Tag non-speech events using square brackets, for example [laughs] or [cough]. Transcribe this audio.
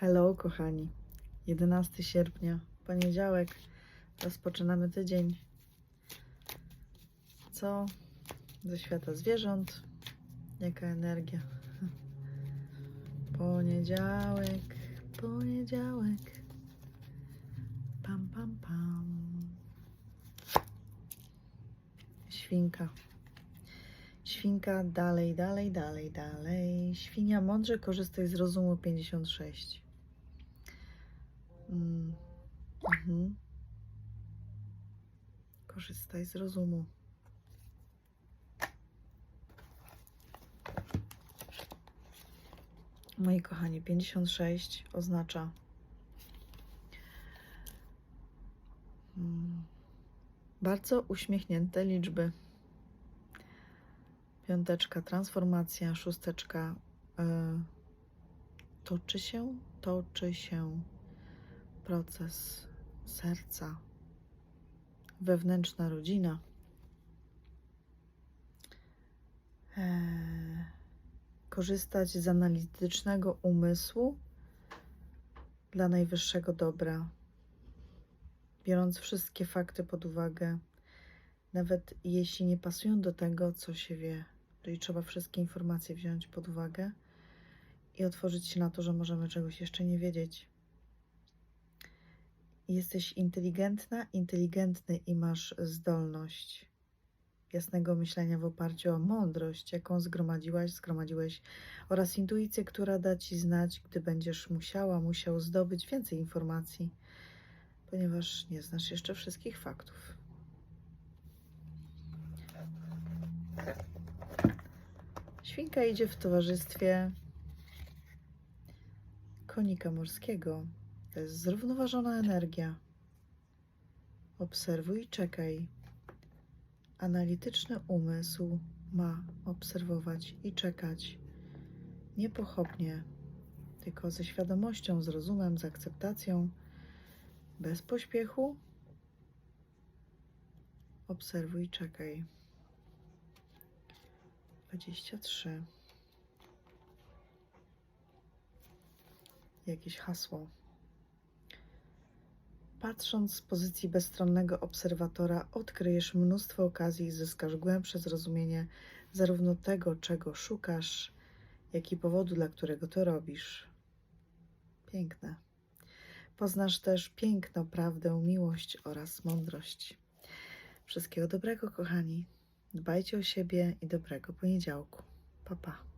Hello, kochani. 11 sierpnia, poniedziałek. Rozpoczynamy tydzień. Co ze świata zwierząt? Jaka energia? [laughs] Poniedziałek, poniedziałek. Pam, pam, pam. Świnka. Świnka dalej, dalej, dalej, dalej. Świnia mądrze korzystaj z rozumu 56. Mm. Mhm. Korzystaj z rozumu. Moi kochani, 56 oznacza mm, bardzo uśmiechnięte liczby. Piąteczka, transformacja, szósteczka y, toczy się, toczy się proces serca, wewnętrzna rodzina. E, korzystać z analitycznego umysłu dla najwyższego dobra, biorąc wszystkie fakty pod uwagę, nawet jeśli nie pasują do tego, co się wie. Czyli trzeba wszystkie informacje wziąć pod uwagę i otworzyć się na to, że możemy czegoś jeszcze nie wiedzieć. Jesteś inteligentna, inteligentny i masz zdolność jasnego myślenia w oparciu o mądrość, jaką zgromadziłaś, zgromadziłeś, oraz intuicję, która da ci znać, gdy będziesz musiała, musiał zdobyć więcej informacji, ponieważ nie znasz jeszcze wszystkich faktów. Świnka idzie w towarzystwie konika morskiego. To jest zrównoważona energia. Obserwuj i czekaj. Analityczny umysł ma obserwować i czekać. Nie pochopnie, tylko ze świadomością, z rozumem, z akceptacją, bez pośpiechu. Obserwuj i czekaj. 23. Jakieś hasło. Patrząc z pozycji bezstronnego obserwatora, odkryjesz mnóstwo okazji i zyskasz głębsze zrozumienie zarówno tego, czego szukasz, jak i powodu, dla którego to robisz. Piękne. Poznasz też piękno, prawdę, miłość oraz mądrość. Wszystkiego dobrego, kochani. Dbajcie o siebie i dobrego poniedziałku. Pa, pa.